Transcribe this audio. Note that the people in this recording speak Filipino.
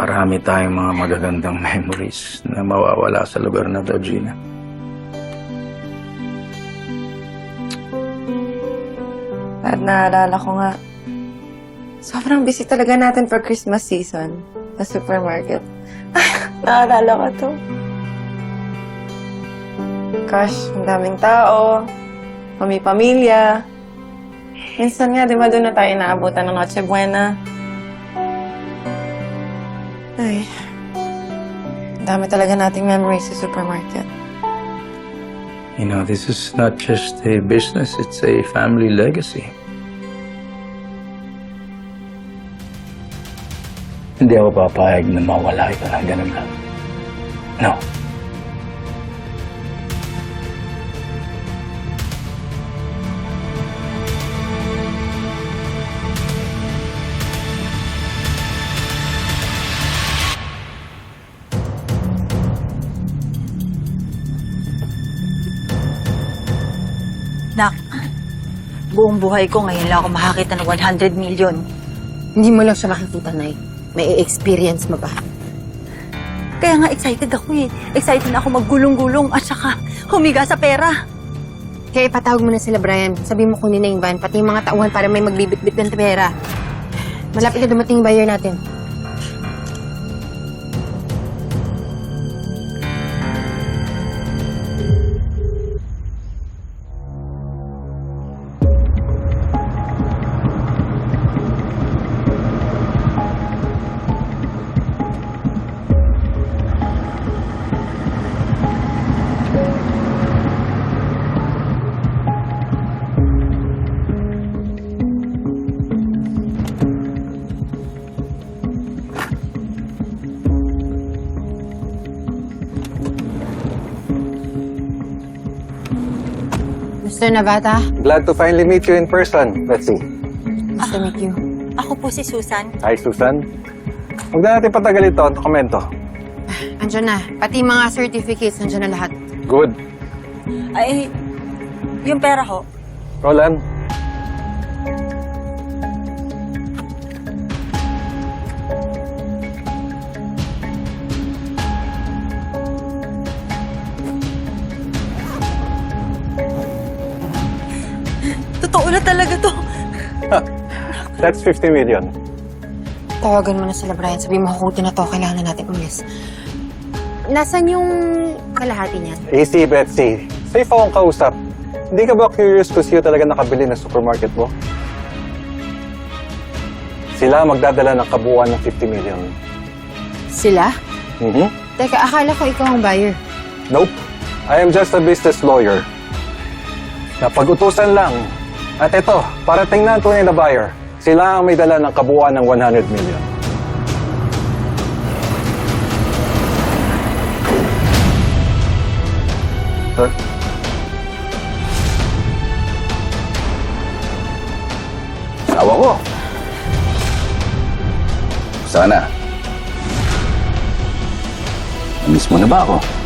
Marami tayong mga magagandang memories na mawawala sa lugar na to, Gina. At naalala ko nga, sobrang busy talaga natin for Christmas season sa supermarket. naalala ko to. Gosh, ang daming tao, pami-pamilya. Minsan nga, di ba doon na tayo naabutan ng Noche Buena? Ang dami talaga nating memories sa supermarket. You know, this is not just a business, it's a family legacy. Hindi ako papayag na mawala ito ng ganun lang. No. Nak, buong buhay ko ngayon lang ako makakita ng 100 million. Hindi mo lang siya makikita, Nay. May experience mo ba? Kaya nga excited ako eh. Excited na ako maggulong-gulong at saka humiga sa pera. Kaya ipatawag mo na sila, Brian. Sabi mo kunin na yung van, pati yung mga tauhan para may maglibit-bit ng pera. Malapit na dumating buyer natin. Mr. Navata, Glad to finally meet you in person. Let's see. nice to meet you. Ako po si Susan. Hi, Susan. Huwag na natin patagal ito. Dokumento. Andiyan na. Pati mga certificates, nandiyan na lahat. Good. Ay, yung pera ko. Roland, Na talaga to. that's 50 million. Tawagan mo na sila, Brian. Sabi mo, kukutin na to. Kailangan na natin umalis. Nasaan yung kalahati niya? Easy, Betsy. Safe akong kausap. Hindi ka ba curious kung sino talaga nakabili ng supermarket mo? Sila magdadala ng kabuuan ng 50 million. Sila? Mhm. Teka, akala ko ikaw ang buyer. Nope. I am just a business lawyer. Napag-utusan lang. At ito, parating na ang tunay na buyer. Sila ang may dala ng kabuuan ng 100 million. Sir? Asawa ko. Sana. Namiss mo na ba ako?